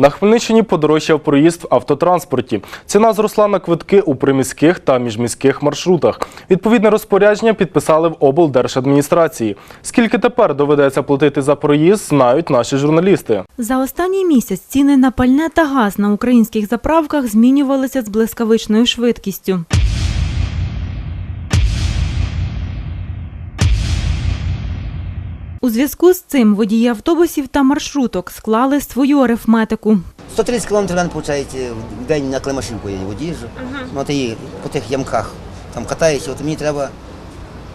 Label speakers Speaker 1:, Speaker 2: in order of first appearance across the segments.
Speaker 1: На Хмельниччині подорожчав проїзд в автотранспорті. Ціна зросла на квитки у приміських та міжміських маршрутах. Відповідне розпорядження підписали в облдержадміністрації. Скільки тепер доведеться платити за проїзд, знають наші журналісти.
Speaker 2: За останній місяць ціни на пальне та газ на українських заправках змінювалися з блискавичною швидкістю. У зв'язку з цим водії автобусів та маршруток склали свою арифметику.
Speaker 3: 130 кілометрів, виходить, в день на клемашинку я їжджу. Ну, от по тих ямках там катаюся, от мені треба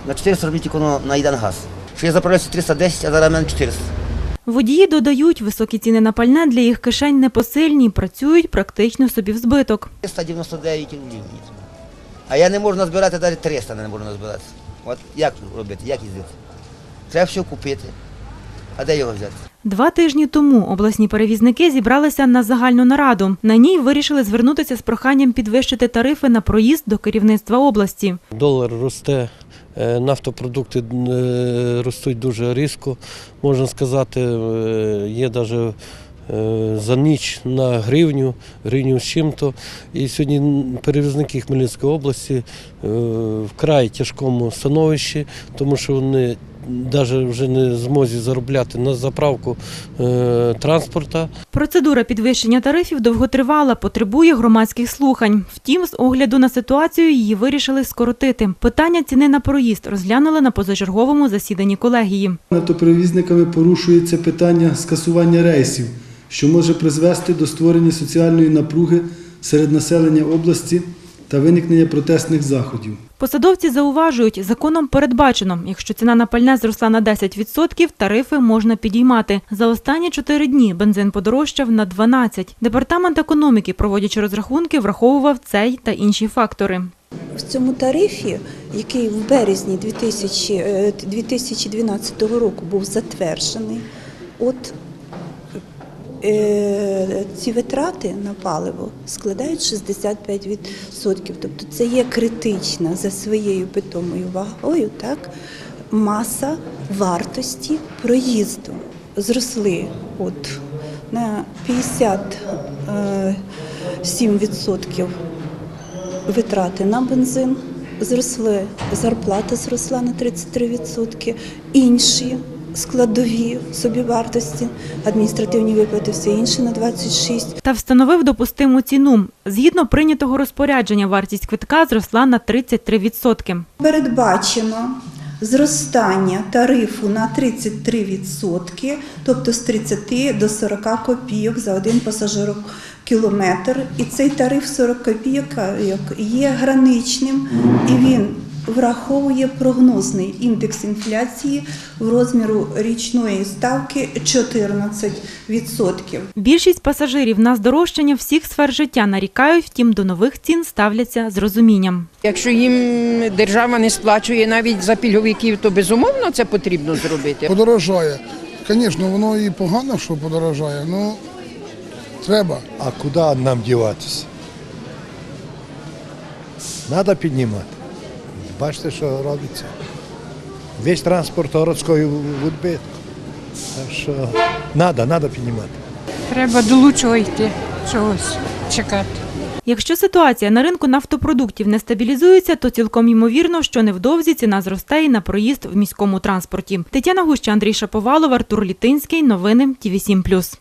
Speaker 3: на 400 робити тільки на, на один газ. Що я заправляюся 310, а зараз мене 400.
Speaker 2: Водії додають, високі ціни на пальне для їх кишень непосильні, працюють практично собі в збиток.
Speaker 3: 399 рублів. А я не можу назбирати навіть 300 не можу назбирати. От як робити, як їздити? Треба все купити. А де його взяти?
Speaker 2: Два тижні тому обласні перевізники зібралися на загальну нараду. На ній вирішили звернутися з проханням підвищити тарифи на проїзд до керівництва області.
Speaker 4: Долар росте, е, нафтопродукти е, ростуть дуже різко, можна сказати, е, є навіть за ніч на гривню, гривню з чим-то. І сьогодні перевізники Хмельницької області вкрай тяжкому становищі, тому що вони навіть вже не змозі заробляти на заправку е, транспорта.
Speaker 2: Процедура підвищення тарифів довготривала, потребує громадських слухань. Втім, з огляду на ситуацію її вирішили скоротити. Питання ціни на проїзд розглянули на позачерговому засіданні колегії.
Speaker 5: Автоперевізниками порушується питання скасування рейсів, що може призвести до створення соціальної напруги серед населення області та виникнення протестних заходів.
Speaker 2: Посадовці зауважують, законом передбачено, якщо ціна на пальне зросла на 10%, тарифи можна підіймати. За останні чотири дні бензин подорожчав на 12%. Департамент економіки, проводячи розрахунки, враховував цей та інші фактори.
Speaker 6: В цьому тарифі, який в березні 2000, е, 2012 року був затверджений, от ці витрати на паливо складають 65%. Тобто це є критична за своєю питомою вагою так, маса вартості проїзду. Зросли от на 57% витрати на бензин, зросли зарплата зросла на 33%, інші складові собівартості, адміністративні виплати, все інше на 26%.
Speaker 2: Та встановив допустиму ціну. Згідно прийнятого розпорядження, вартість квитка зросла на 33%.
Speaker 6: Передбачено зростання тарифу на 33%, тобто з 30 до 40 копійок за один пасажирокілометр. І цей тариф 40 копійок є граничним і він враховує прогнозний індекс інфляції в розміру річної ставки 14%.
Speaker 2: Більшість пасажирів на здорожчання всіх сфер життя нарікають, втім до нових цін ставляться з розумінням.
Speaker 7: Якщо їм держава не сплачує навіть за пільговиків, то безумовно це потрібно зробити.
Speaker 8: Подорожає. Звісно, воно і погано, що подорожає, але треба.
Speaker 9: А куди нам діватися? Треба піднімати. Бачите, що робиться. Весь транспорт городської в відбитку. Так що треба, треба піднімати.
Speaker 10: Треба до лучшого йти, чогось чекати.
Speaker 2: Якщо ситуація на ринку нафтопродуктів не стабілізується, то цілком ймовірно, що невдовзі ціна зросте і на проїзд в міському транспорті. Тетяна Гуща, Андрій Шаповалов, Артур Літинський. Новини ТІВІ 7+.